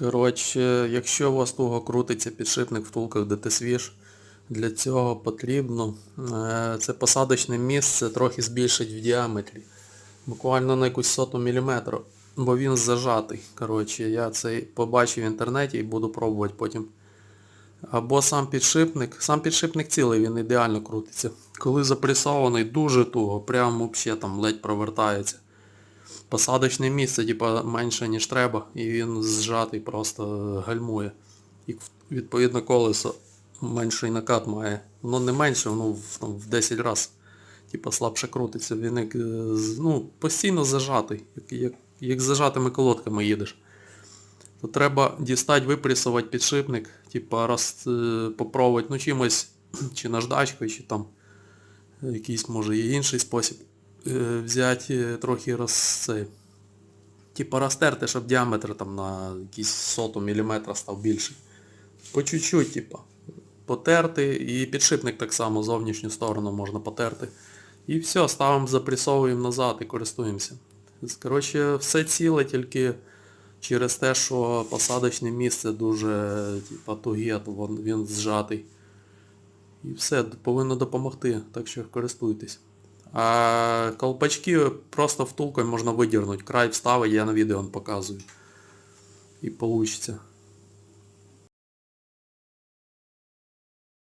Коротше, якщо у вас туго крутиться підшипник втулках ДТСвіж, для цього потрібно е, це посадочне місце трохи збільшить в діаметрі. Буквально на якусь соту міліметру, бо він зажатий. Коротше, я це побачив в інтернеті і буду пробувати потім. Або сам підшипник. Сам підшипник цілий, він ідеально крутиться. Коли запресований дуже туго, прям взагалі там ледь провертається. Посадочне місце, типа, менше ніж треба, і він зжатий просто гальмує. І відповідно колесо менший накат має. Воно не менше, воно в, там, в 10 разів. Типа слабше крутиться. Він як, е, ну, постійно зажатий, як, як, як зажатими колодками їдеш. То треба дістати, випресувати підшипник, типа роз, е, попробувати, ну чимось, чи наждачкою, чи там якийсь може є інший спосіб. Е, взяти е, трохи роз, це, типа розтерти, щоб діаметр там на якісь соту міліметра став більший. По чуть-чуть, типа. Потерти і підшипник так само зовнішню сторону можна потерти. І все, ставимо, запресовуємо назад і користуємося. Коротше, все ціле, тільки через те, що посадочне місце дуже типа, туге, він зжатий. І все, повинно допомогти, так що користуйтесь. А колпачки просто втулкой можна выдернуть. Край вставы я на відео он показую. І вийде.